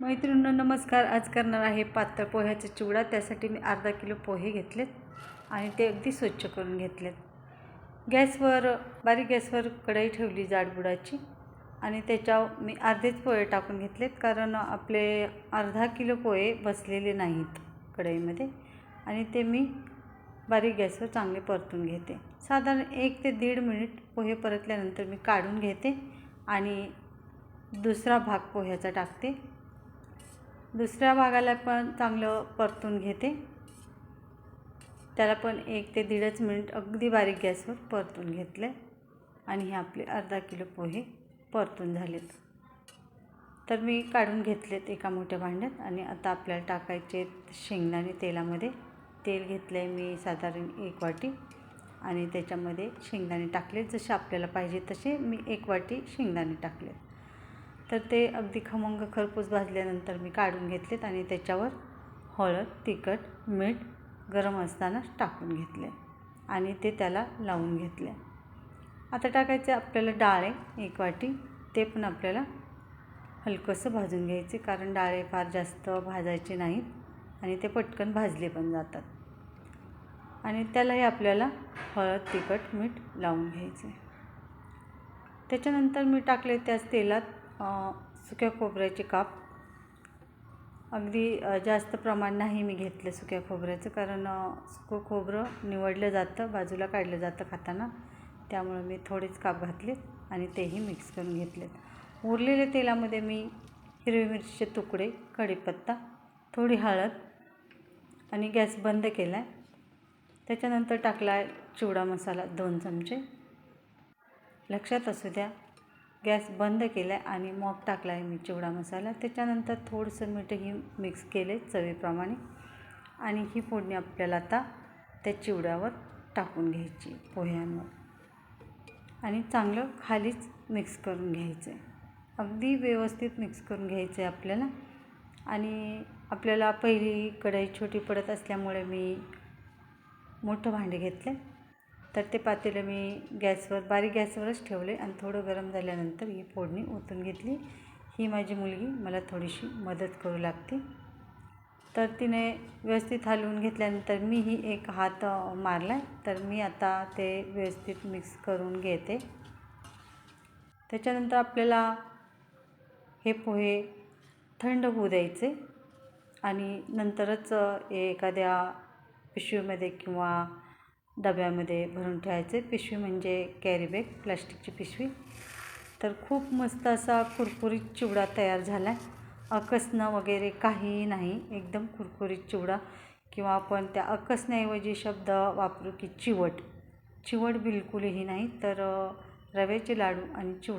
मैत्रिणींना नमस्कार. आज करणार आहे पातळ पोह्याचा चिवडा. त्यासाठी मी अर्धा किलो पोहे घेतलेत आणि ते अगदी स्वच्छ करून घेतलेत. गॅसवर बारीक गॅसवर कढई ठेवली जाडबुडाची आणि त्याच्यावर मी अर्धेच पोहे टाकून घेतलेत कारण आपले अर्धा किलो पोहे बसलेले नाहीत कढईमध्ये आणि ते मी बारीक गॅसवर चांगले परतून घेते. साधारण एक ते दीड मिनिट पोहे परतल्यानंतर मी काढून घेते आणि दुसरा भाग पोह्याचा टाकते. दुसऱ्या भागाला पण चांगलं परतून घेते. त्याला पण एक ते दीडच मिनिट अगदी बारीक गॅसवर परतून घेतले आणि हे आपले अर्धा किलो पोहे परतून झालेत. तर मी काढून घेतलेत एका मोठ्या भांड्यात आणि आता आपल्याला टाकायचे शेंगदाणे तेलामध्ये. तेल घेतलं आहे मी साधारण एक वाटी आणि त्याच्यामध्ये शेंगदाणे टाकले जसे आपल्याला पाहिजे तसे मी एक वाटी शेंगदाणे टाकले तर ते अगदी खमंग खरपूस भाजल्यानंतर मी काढून घेतलेत आणि त्याच्यावर हळद तिखट मीठ गरम असताना टाकून घेतले आणि ते त्याला लावून घेतले. आता टाकायचे आपल्याला डाळ आहे एक वाटी ते पण आपल्याला हलकंसं भाजून घ्यायचे कारण डाळे फार जास्त भाजायचे नाहीत आणि ते पटकन भाजले पण जातात. आणि त्यालाही आपल्याला हळद तिखट मीठ लावून घ्यायचे. त्याच्यानंतर मी टाकले त्याच तेलात सुक्या खोबऱ्याचे काप. अगदी जास्त प्रमाण नाही मी घेतलं सुक्या खोबऱ्याचं कारण सुकं खोबरं निवडलं जातं बाजूला काढलं जातं खाताना. त्यामुळं मी थोडेच काप घातले आणि तेही मिक्स करून घेतलेत. उरलेल्या तेलामध्ये मी हिरवी मिरचीचे तुकडे कढीपत्ता थोडी हळद आणि गॅस बंद केला आहे त्याच्यानंतर टाकला आहे चिवडा मसाला दोन चमचे. लक्षात असू द्या गॅस बंद केला आहे आणि मग टाकला आहे मी चिवडा मसाला. त्याच्यानंतर थोडंसं मीठही मिक्स केले चवीप्रमाणे. आणि ही फोडणी आपल्याला आता त्या चिवड्यावर टाकून घ्यायची पोह्यांवर आणि चांगलं खालीच मिक्स करून घ्यायचं आहे अगदी व्यवस्थित मिक्स करून घ्यायचं आहे आपल्याला. आणि आपल्याला पहिली कढई छोटी पडत असल्यामुळे मी मोठं भांडे घेतलं तर ते पातेलं मी गॅसवर बारीक गॅसवरच ठेवले आणि थोडं गरम झाल्यानंतर ही फोडणी ओतून घेतली. ही माझी मुलगी मला थोडीशी मदत करू लागते. तर तिने व्यवस्थित हलवून घेतल्यानंतर मीही एक हात मारला आहे तर मी आता ते व्यवस्थित मिक्स करून घेते. त्याच्यानंतर आपल्याला हे पोहे थंड होऊ द्यायचे आणि नंतरच एखाद्या पिशवीमध्ये किंवा डब्यामध्ये भरून ठेवायचे. पिशवी म्हणजे कॅरीबॅग प्लॅस्टिकची प्लास्टिकची पिशवी. तर खूप मस्त असा कुरकुरीत चिवडा तयार झाला आहे अकसणं वगैरे काहीही नाही. एकदम कुरकुरीत चिवडा किंवा आपण त्या अकसण्याऐवजी शब्द वापरू की चिवट. चिवट बिलकुलही नाही तर रव्याचे लाडू आणि चिवडा.